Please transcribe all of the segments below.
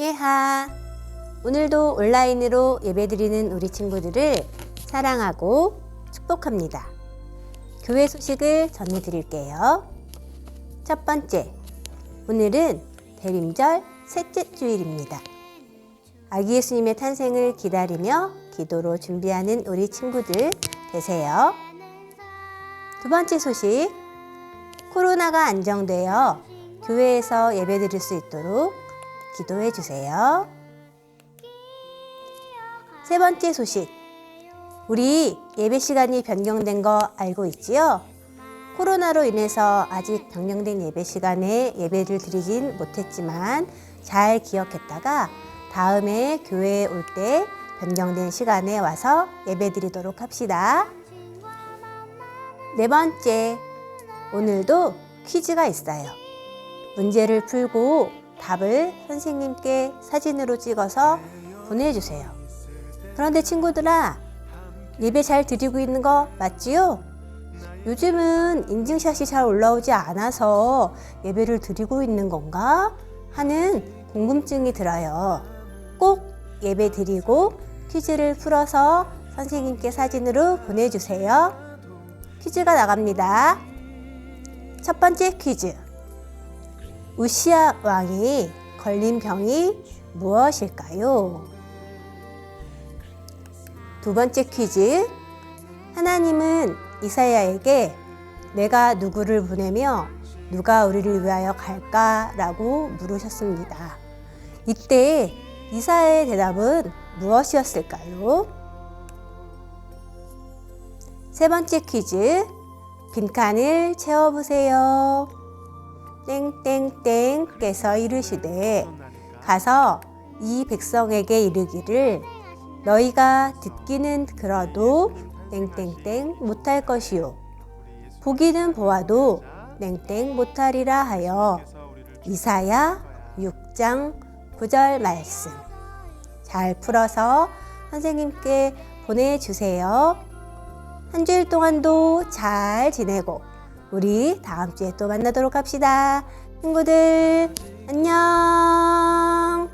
예하. 오늘도 온라인으로 예배드리는 우리 친구들을 사랑하고 축복합니다. 교회 소식을 전해드릴게요. 첫 번째, 오늘은 대림절 셋째 주일입니다. 아기 예수님의 탄생을 기다리며 기도로 준비하는 우리 친구들 되세요. 두 번째 소식, 코로나가 안정되어 교회에서 예배 드릴 수 있도록 기도해 주세요. 세 번째 소식. 우리 예배 시간이 변경된 거 알고 있지요? 코로나로 인해서 아직 변경된 예배 시간에 예배를 드리진 못했지만 잘 기억했다가 다음에 교회에 올 때 변경된 시간에 와서 예배 드리도록 합시다. 네 번째. 오늘도 퀴즈가 있어요. 문제를 풀고 답을 선생님께 사진으로 찍어서 보내주세요. 그런데 친구들아, 예배 잘 드리고 있는 거 맞지요? 요즘은 인증샷이 잘 올라오지 않아서 예배를 드리고 있는 건가? 하는 궁금증이 들어요. 꼭 예배 드리고 퀴즈를 풀어서 선생님께 사진으로 보내주세요. 퀴즈가 나갑니다. 첫 번째 퀴즈. 우시아 왕이 걸린 병이 무엇일까요? 두 번째 퀴즈. 하나님은 이사야에게 내가 누구를 보내며 누가 우리를 위하여 갈까 라고 물으셨습니다. 이때 이사야의 대답은 무엇이었을까요? 세 번째 퀴즈. 빈칸을 채워보세요. 땡땡땡께서 이르시되 가서 이 백성에게 이르기를 너희가 듣기는 들어도 땡땡땡 못할 것이요. 보기는 보아도 땡땡 못하리라 하여 이사야 6장 9절 말씀. 잘 풀어서 선생님께 보내주세요. 한 주일 동안도 잘 지내고 우리 다음 주에 또 만나도록 합시다. 친구들, 안녕!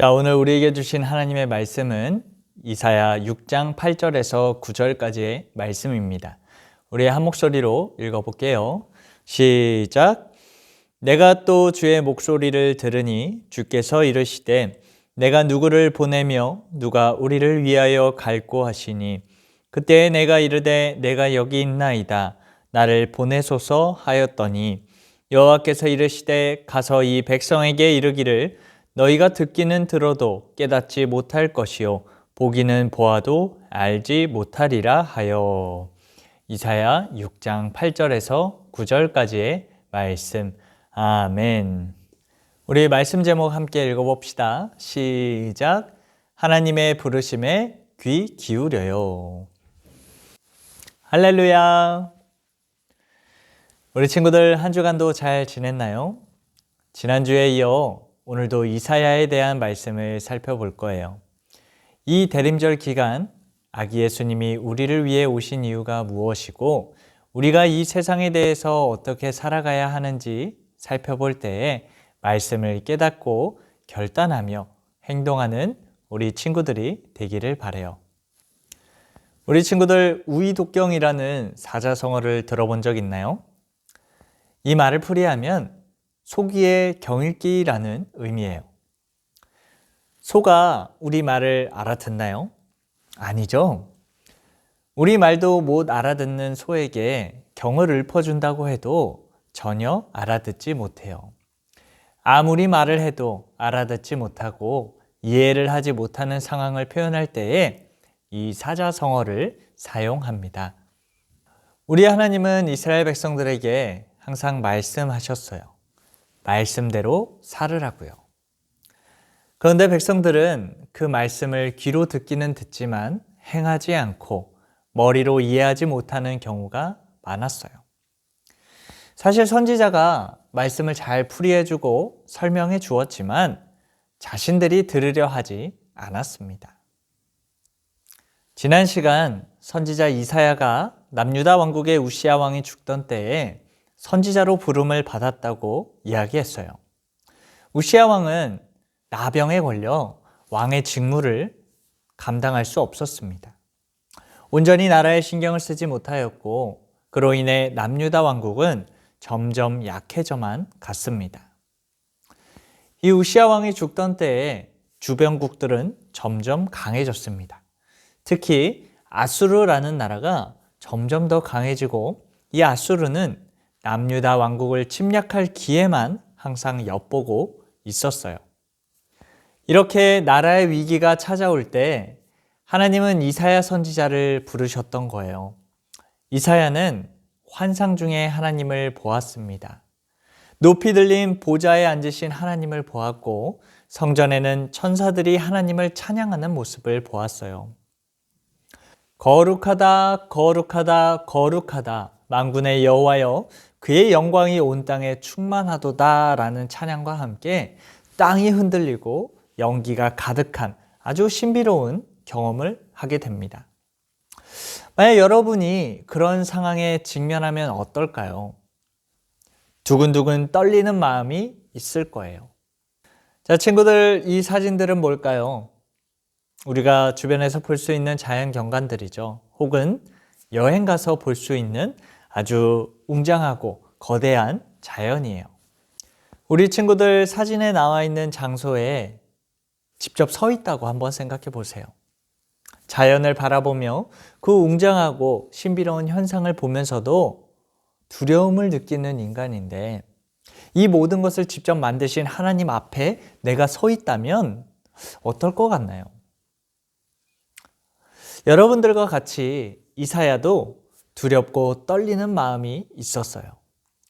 자, 오늘 우리에게 주신 하나님의 말씀은 이사야 6장 8절에서 9절까지의 말씀입니다. 우리 한 목소리로 읽어볼게요. 시작. 내가 또 주의 목소리를 들으니 주께서 이르시되 내가 누구를 보내며 누가 우리를 위하여 갈고 하시니 그때 내가 이르되 내가 여기 있나이다 나를 보내소서 하였더니 여호와께서 이르시되 가서 이 백성에게 이르기를 너희가 듣기는 들어도 깨닫지 못할 것이요 보기는 보아도 알지 못하리라 하여 이사야 6장 8절에서 9절까지의 말씀 아멘. 우리 말씀 제목 함께 읽어봅시다. 시작. 하나님의 부르심에 귀 기울여요. 할렐루야. 우리 친구들 한 주간도 잘 지냈나요? 지난주에 이어 오늘도 이사야에 대한 말씀을 살펴볼 거예요. 이 대림절 기간 아기 예수님이 우리를 위해 오신 이유가 무엇이고 우리가 이 세상에 대해서 어떻게 살아가야 하는지 살펴볼 때에 말씀을 깨닫고 결단하며 행동하는 우리 친구들이 되기를 바래요. 우리 친구들 우이독경이라는 사자성어를 들어본 적 있나요? 이 말을 풀이하면 소기의 경읽기라는 의미예요. 소가 우리 말을 알아듣나요? 아니죠. 우리 말도 못 알아듣는 소에게 경을 읊어준다고 해도 전혀 알아듣지 못해요. 아무리 말을 해도 알아듣지 못하고 이해를 하지 못하는 상황을 표현할 때에 이 사자성어를 사용합니다. 우리 하나님은 이스라엘 백성들에게 항상 말씀하셨어요. 말씀대로 살으라고요. 그런데 백성들은 그 말씀을 귀로 듣기는 듣지만 행하지 않고 머리로 이해하지 못하는 경우가 많았어요. 사실 선지자가 말씀을 잘 풀이해주고 설명해 주었지만 자신들이 들으려 하지 않았습니다. 지난 시간 선지자 이사야가 남유다 왕국의 우시아 왕이 죽던 때에 선지자로 부름을 받았다고 이야기했어요. 우시아 왕은 나병에 걸려 왕의 직무를 감당할 수 없었습니다. 온전히 나라에 신경을 쓰지 못하였고 그로 인해 남유다 왕국은 점점 약해져만 갔습니다. 이 우시아 왕이 죽던 때에 주변국들은 점점 강해졌습니다. 특히 아수르라는 나라가 점점 더 강해지고 이 아수르는 남유다 왕국을 침략할 기회만 항상 엿보고 있었어요. 이렇게 나라의 위기가 찾아올 때 하나님은 이사야 선지자를 부르셨던 거예요. 이사야는 환상 중에 하나님을 보았습니다. 높이 들린 보좌에 앉으신 하나님을 보았고 성전에는 천사들이 하나님을 찬양하는 모습을 보았어요. 거룩하다, 거룩하다, 거룩하다. 만군의 여호와여, 그의 영광이 온 땅에 충만하도다라는 찬양과 함께 땅이 흔들리고 연기가 가득한 아주 신비로운 경험을 하게 됩니다. 만약 여러분이 그런 상황에 직면하면 어떨까요? 두근두근 떨리는 마음이 있을 거예요. 자, 친구들, 이 사진들은 뭘까요? 우리가 주변에서 볼 수 있는 자연 경관들이죠. 혹은 여행 가서 볼 수 있는 아주 웅장하고 거대한 자연이에요. 우리 친구들 사진에 나와 있는 장소에 직접 서 있다고 한번 생각해 보세요. 자연을 바라보며 그 웅장하고 신비로운 현상을 보면서도 두려움을 느끼는 인간인데 이 모든 것을 직접 만드신 하나님 앞에 내가 서 있다면 어떨 것 같나요? 여러분들과 같이 이사야도 두렵고 떨리는 마음이 있었어요.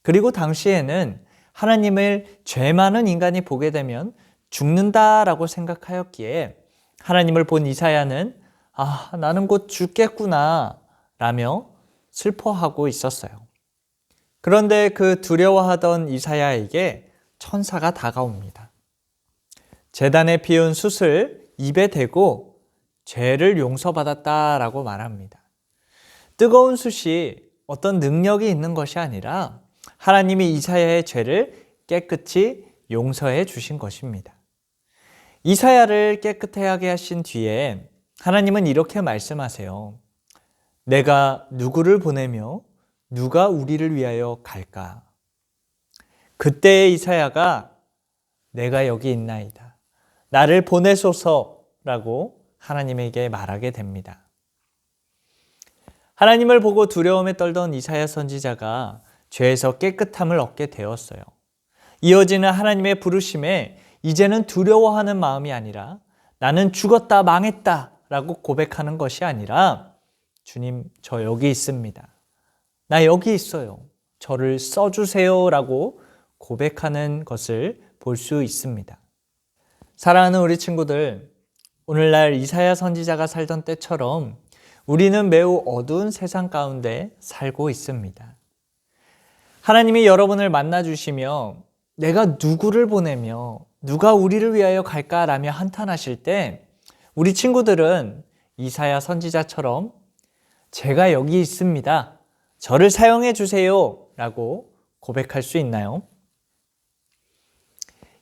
그리고 당시에는 하나님을 죄 많은 인간이 보게 되면 죽는다라고 생각하였기에 하나님을 본 이사야는 아, 나는 곧 죽겠구나 라며 슬퍼하고 있었어요. 그런데 그 두려워하던 이사야에게 천사가 다가옵니다. 재단에 피운 숯을 입에 대고 죄를 용서받았다라고 말합니다. 뜨거운 숯이 어떤 능력이 있는 것이 아니라 하나님이 이사야의 죄를 깨끗이 용서해 주신 것입니다. 이사야를 깨끗하게 하신 뒤에 하나님은 이렇게 말씀하세요. 내가 누구를 보내며 누가 우리를 위하여 갈까? 그때의 이사야가 내가 여기 있나이다. 나를 보내소서라고 하나님에게 말하게 됩니다. 하나님을 보고 두려움에 떨던 이사야 선지자가 죄에서 깨끗함을 얻게 되었어요. 이어지는 하나님의 부르심에 이제는 두려워하는 마음이 아니라 나는 죽었다, 망했다 라고 고백하는 것이 아니라 주님, 저 여기 있습니다. 나 여기 있어요. 저를 써주세요 라고 고백하는 것을 볼 수 있습니다. 사랑하는 우리 친구들, 오늘날 이사야 선지자가 살던 때처럼 우리는 매우 어두운 세상 가운데 살고 있습니다. 하나님이 여러분을 만나 주시며 내가 누구를 보내며 누가 우리를 위하여 갈까라며 한탄하실 때 우리 친구들은 이사야 선지자처럼 제가 여기 있습니다. 저를 사용해 주세요. 라고 고백할 수 있나요?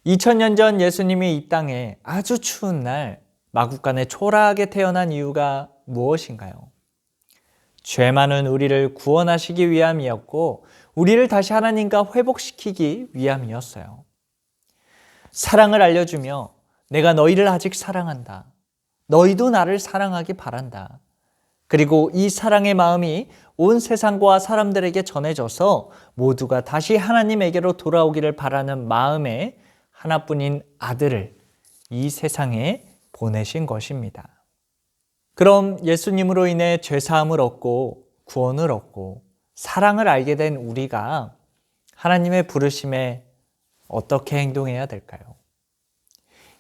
2000년 전 예수님이 이 땅에 아주 추운 날 마국간에 초라하게 태어난 이유가 무엇인가요? 죄 많은 우리를 구원하시기 위함이었고, 우리를 다시 하나님과 회복시키기 위함이었어요. 사랑을 알려주며, 내가 너희를 아직 사랑한다. 너희도 나를 사랑하기 바란다. 그리고 이 사랑의 마음이 온 세상과 사람들에게 전해져서 모두가 다시 하나님에게로 돌아오기를 바라는 마음에 하나뿐인 아들을 이 세상에 보내신 것입니다. 그럼 예수님으로 인해 죄사함을 얻고 구원을 얻고 사랑을 알게 된 우리가 하나님의 부르심에 어떻게 행동해야 될까요?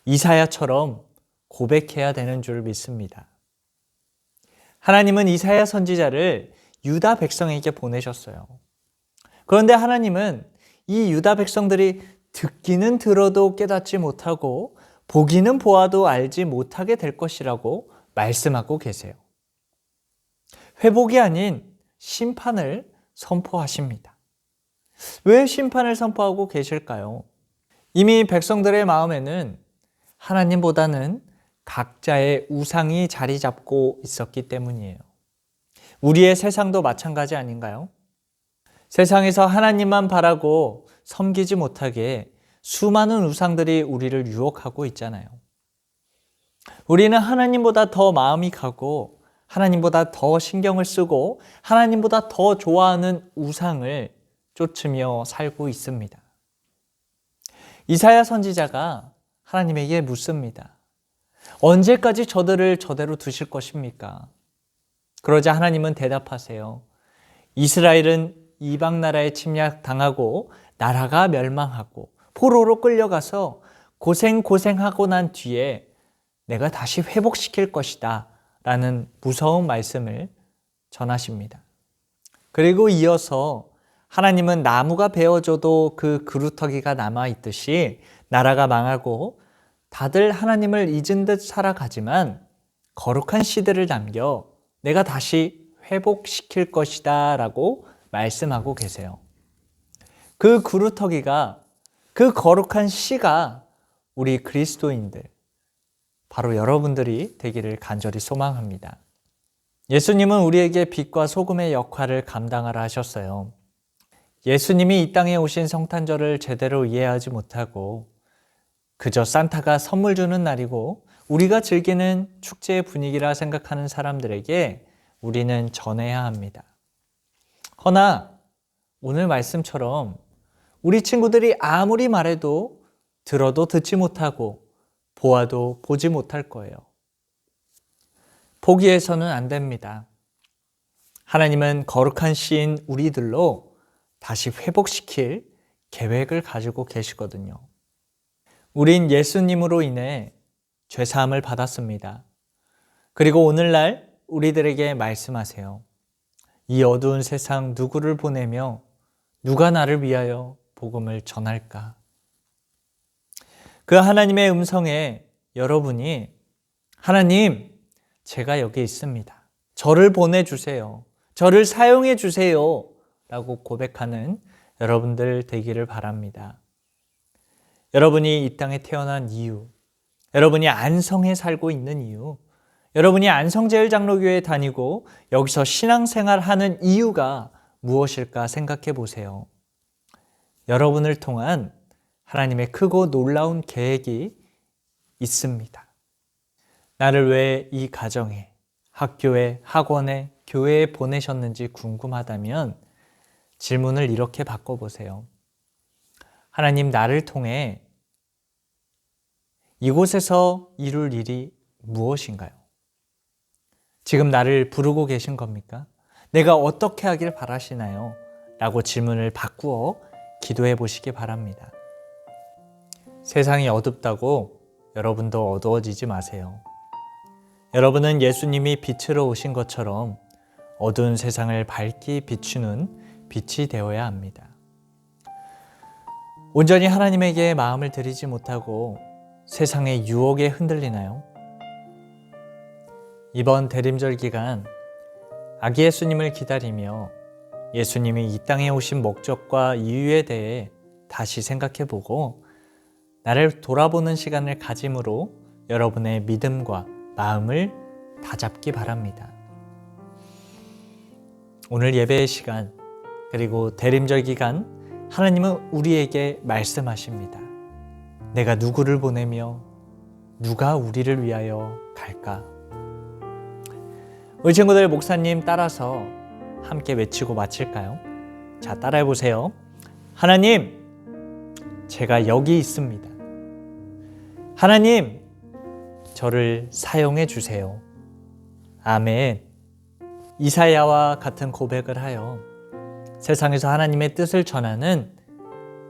이사야처럼 고백해야 되는 줄 믿습니다. 하나님은 이사야 선지자를 유다 백성에게 보내셨어요. 그런데 하나님은 이 유다 백성들이 듣기는 들어도 깨닫지 못하고 보기는 보아도 알지 못하게 될 것이라고 말씀하고 계세요. 회복이 아닌 심판을 선포하십니다. 왜 심판을 선포하고 계실까요? 이미 백성들의 마음에는 하나님보다는 각자의 우상이 자리 잡고 있었기 때문이에요. 우리의 세상도 마찬가지 아닌가요? 세상에서 하나님만 바라고 섬기지 못하게 수많은 우상들이 우리를 유혹하고 있잖아요. 우리는 하나님보다 더 마음이 가고 하나님보다 더 신경을 쓰고 하나님보다 더 좋아하는 우상을 쫓으며 살고 있습니다. 이사야 선지자가 하나님에게 묻습니다. 언제까지 저들을 저대로 두실 것입니까? 그러자 하나님은 대답하세요. 이스라엘은 이방 나라에 침략 당하고 나라가 멸망하고 포로로 끌려가서 고생 고생하고 난 뒤에 내가 다시 회복시킬 것이다. 라는 무서운 말씀을 전하십니다. 그리고 이어서 하나님은 나무가 베어져도 그 그루터기가 남아있듯이 나라가 망하고 다들 하나님을 잊은 듯 살아가지만 거룩한 씨들을 남겨 내가 다시 회복시킬 것이다 라고 말씀하고 계세요. 그 그루터기가 그 거룩한 씨가 우리 그리스도인들, 바로 여러분들이 되기를 간절히 소망합니다. 예수님은 우리에게 빛과 소금의 역할을 감당하라 하셨어요. 예수님이 이 땅에 오신 성탄절을 제대로 이해하지 못하고 그저 산타가 선물 주는 날이고 우리가 즐기는 축제의 분위기라 생각하는 사람들에게 우리는 전해야 합니다. 허나 오늘 말씀처럼 우리 친구들이 아무리 말해도 들어도 듣지 못하고 보아도 보지 못할 거예요. 포기해서는 안 됩니다. 하나님은 거룩한 시인 우리들로 다시 회복시킬 계획을 가지고 계시거든요. 우린 예수님으로 인해 죄사함을 받았습니다. 그리고 오늘날 우리들에게 말씀하세요. 이 어두운 세상 누구를 보내며 누가 나를 위하여 복음을 전할까? 그 하나님의 음성에 여러분이 하나님, 제가 여기 있습니다. 저를 보내주세요. 저를 사용해 주세요. 라고 고백하는 여러분들 되기를 바랍니다. 여러분이 이 땅에 태어난 이유, 여러분이 안성에 살고 있는 이유, 여러분이 안성제일장로교회 다니고 여기서 신앙생활 하는 이유가 무엇일까 생각해 보세요. 여러분을 통한 하나님의 크고 놀라운 계획이 있습니다. 나를 왜 이 가정에, 학교에, 학원에, 교회에 보내셨는지 궁금하다면 질문을 이렇게 바꿔보세요. 하나님 나를 통해 이곳에서 이룰 일이 무엇인가요? 지금 나를 부르고 계신 겁니까? 내가 어떻게 하길 바라시나요? 라고 질문을 바꾸어 기도해 보시기 바랍니다. 세상이 어둡다고 여러분도 어두워지지 마세요. 여러분은 예수님이 빛으로 오신 것처럼 어두운 세상을 밝히 비추는 빛이 되어야 합니다. 온전히 하나님에게 마음을 들이지 못하고 세상의 유혹에 흔들리나요? 이번 대림절 기간 아기 예수님을 기다리며 예수님이 이 땅에 오신 목적과 이유에 대해 다시 생각해 보고 나를 돌아보는 시간을 가짐으로 여러분의 믿음과 마음을 다잡기 바랍니다. 오늘 예배의 시간 그리고 대림절 기간 하나님은 우리에게 말씀하십니다. 내가 누구를 보내며 누가 우리를 위하여 갈까? 우리 친구들 목사님 따라서 함께 외치고 마칠까요? 자, 따라해 보세요. 하나님, 제가 여기 있습니다. 하나님, 저를 사용해 주세요. 아멘. 이사야와 같은 고백을 하여 세상에서 하나님의 뜻을 전하는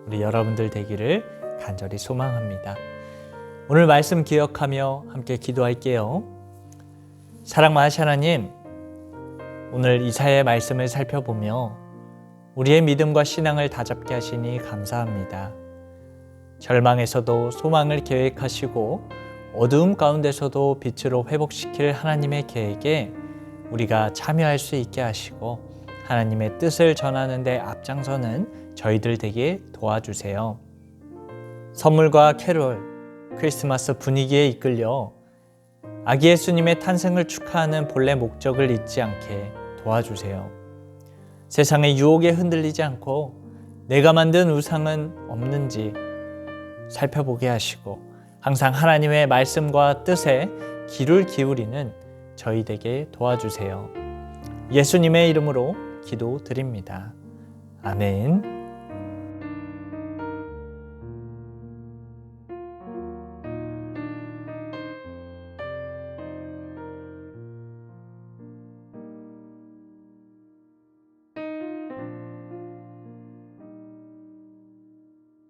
우리 여러분들 되기를 간절히 소망합니다. 오늘 말씀 기억하며 함께 기도할게요. 사랑 많으신 하나님, 오늘 이사야의 말씀을 살펴보며 우리의 믿음과 신앙을 다잡게 하시니 감사합니다. 절망에서도 소망을 계획하시고 어두움 가운데서도 빛으로 회복시킬 하나님의 계획에 우리가 참여할 수 있게 하시고 하나님의 뜻을 전하는데 앞장서는 저희들 되게 도와주세요. 선물과 캐롤, 크리스마스 분위기에 이끌려 아기 예수님의 탄생을 축하하는 본래 목적을 잊지 않게 도와주세요. 세상의 유혹에 흔들리지 않고 내가 만든 우상은 없는지 살펴보게 하시고 항상 하나님의 말씀과 뜻에 귀를 기울이는 저희 되게 도와주세요. 예수님의 이름으로 기도 드립니다. 아멘.